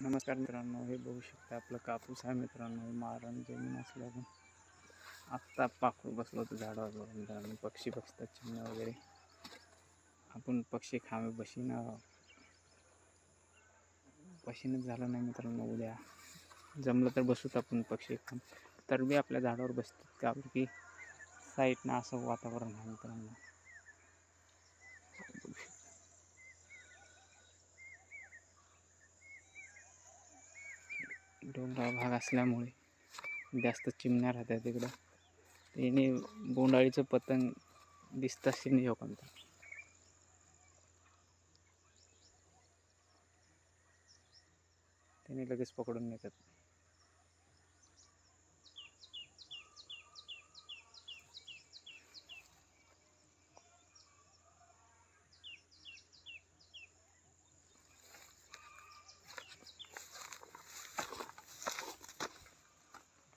नमस्कार मित्रांनो हे बघू शकता आपलं कापूस आहे मित्रांनो मारण जमीन असल्याने आत्ता पाखरू बसलो होतो झाडावर मित्रांनो पक्षी बसतात चिमण्या वगैरे. आपण पक्षी खावे बशीन बशीनच झालं नाही मित्रांनो उद्या. जमलं तर बसूत आपण पक्षी खाऊन. तर बी आपल्या झाडावर बसतात का? की साईडनं असं वातावरण आहे मित्रांनो. डोंगराळ भाग असल्यामुळे जास्त चिमण्या राहतात तिकडं. त्याने बोंडाळीचं पतंग दिसत असेल नाही कोणता त्याने लगेच पकडून नेतात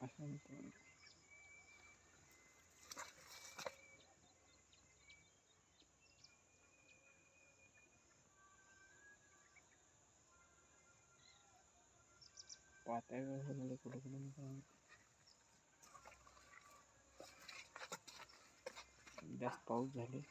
असं मित्रांनो. पातळ कुठं कुठं जास्त पाऊस झाले.